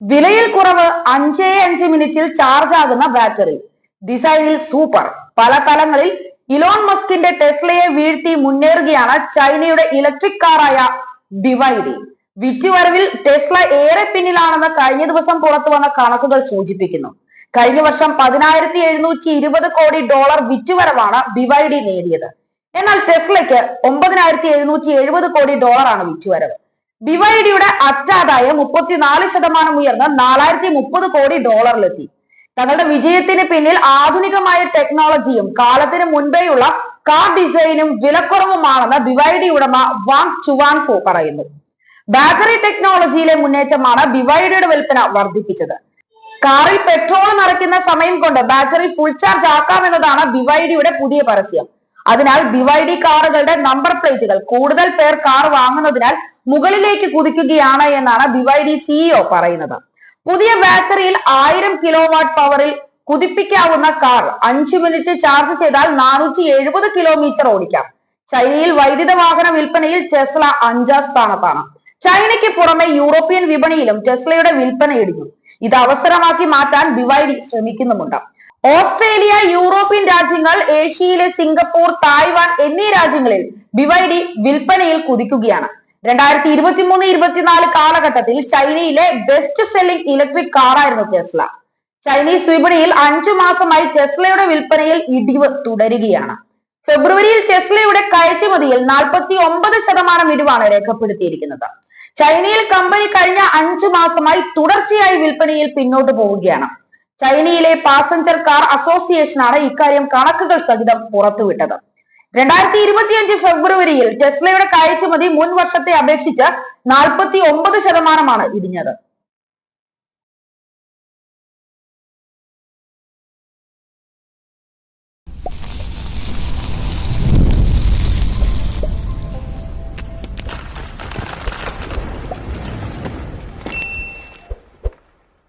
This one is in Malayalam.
വിലയിൽ കുറവ് അഞ്ചേ അഞ്ച് മിനിറ്റിൽ ചാർജ് ആകുന്ന ബാറ്ററി ഡിസൈനിൽ സൂപ്പർ പല തലങ്ങളിൽ ഇലോൺ മസ്കിന്റെ ടെസ്ലയെ വീഴ്ത്തി മുന്നേറുകയാണ് ചൈനയുടെ ഇലക്ട്രിക് കാറായ ഡിവൈഡി വിറ്റുവരവിൽ ടെസ്ല ഏറെ പിന്നിലാണെന്ന് കഴിഞ്ഞ ദിവസം പുറത്തു വന്ന കണക്കുകൾ സൂചിപ്പിക്കുന്നു. കഴിഞ്ഞ വർഷം പതിനായിരത്തി എഴുന്നൂറ്റി ഇരുപത് കോടി ഡോളർ വിറ്റുവരവാണ് ഡിവൈഡി നേടിയത്. എന്നാൽ ടെസ്ലയ്ക്ക് ഒമ്പതിനായിരത്തി എഴുന്നൂറ്റി എഴുപത് കോടി ഡോളറാണ് വിറ്റുവരവ്. ബിവൈഡിയുടെ അറ്റാദായം മുപ്പത്തിനാല് ശതമാനം ഉയർന്ന് നാലായിരത്തി മുപ്പത് കോടി ഡോളറിലെത്തി. തങ്ങളുടെ വിജയത്തിന് പിന്നിൽ ആധുനികമായ ടെക്നോളജിയും കാലത്തിന് മുൻപേയുള്ള കാർ ഡിസൈനും വിലക്കുറവുമാണെന്ന് ബിവൈഡി ഉടമ വാങ് ചുവാൻഫോ പറയുന്നു. ബാറ്ററി ടെക്നോളജിയിലെ മുന്നേറ്റമാണ് ബിവൈഡിയുടെ വിൽപ്പന വർദ്ധിപ്പിച്ചത്. കാറിൽ പെട്രോൾ നിറയ്ക്കുന്ന സമയം കൊണ്ട് ബാറ്ററി ഫുൾ ചാർജ് ആക്കാമെന്നതാണ് ബിവൈഡിയുടെ പുതിയ പരസ്യം. അതിനാൽ ബിവൈഡി കാറുകളുടെ നമ്പർ പ്ലേറ്റുകൾ കൂടുതൽ പേർ കാർ വാങ്ങുന്നതിനാൽ മുകളിലേക്ക് കുതിക്കുകയാണ് എന്നാണ് ബിവൈഡി സിഇഒ പറയുന്നത്. പുതിയ ബാറ്ററിയിൽ ആയിരം കിലോ വാട്ട് പവറിൽ കുതിപ്പിക്കാവുന്ന കാർ അഞ്ചു മിനിറ്റ് ചാർജ് ചെയ്താൽ നാനൂറ്റി എഴുപത് കിലോമീറ്റർ ഓടിക്കാം. ചൈനയിൽ വൈദ്യുത വാഹന വിൽപ്പനയിൽ ടെസ്ല അഞ്ചാം സ്ഥാനത്താണ്. ചൈനയ്ക്ക് പുറമെ യൂറോപ്യൻ വിപണിയിലും ടെസ്ലയുടെ വിൽപ്പന ഇടിഞ്ഞു. ഇത് അവസരമാക്കി മാറ്റാൻ ബിവൈഡി ശ്രമിക്കുന്നുമുണ്ട്. ഓസ്ട്രേലിയ യൂറോപ്യൻ രാജ്യങ്ങൾ ഏഷ്യയിലെ സിംഗപ്പൂർ തായ്വാൻ എന്നീ രാജ്യങ്ങളിൽ ബിവൈഡി വിൽപ്പനയിൽ കുതിക്കുകയാണ്. രണ്ടായിരത്തി ഇരുപത്തി മൂന്ന് ഇരുപത്തിനാല് കാലഘട്ടത്തിൽ ചൈനയിലെ ബെസ്റ്റ് സെല്ലിംഗ് ഇലക്ട്രിക് കാറായിരുന്നു ടെസ്ല ചൈനീസ് വിപണിയിൽ അഞ്ചു മാസമായി ടെസ്ലയുടെ വിൽപ്പനയിൽ ഇടിവ് തുടരുകയാണ്. ഫെബ്രുവരിയിൽ ടെസ്ലയുടെ കയറ്റുമതിയിൽ നാൽപ്പത്തി ഒമ്പത് ശതമാനം ഇടിവാണ് രേഖപ്പെടുത്തിയിരിക്കുന്നത്. ചൈനയിൽ കമ്പനി കഴിഞ്ഞ അഞ്ചു മാസമായി തുടർച്ചയായി വിൽപ്പനയിൽ പിന്നോട്ട് പോവുകയാണ്. ചൈനയിലെ പാസഞ്ചർ കാർ അസോസിയേഷൻ അസോസിയേഷനാണ് ഇക്കാര്യം കണക്കുകൾ സഹിതം പുറത്തുവിട്ടത്. രണ്ടായിരത്തി ഇരുപത്തിയഞ്ച് ഫെബ്രുവരിയിൽ ടെസ്ലയുടെ കയറ്റുമതി മുൻ വർഷത്തെ അപേക്ഷിച്ച് നാൽപ്പത്തി ഒമ്പത് ശതമാനമാണ് ഇടിഞ്ഞത്.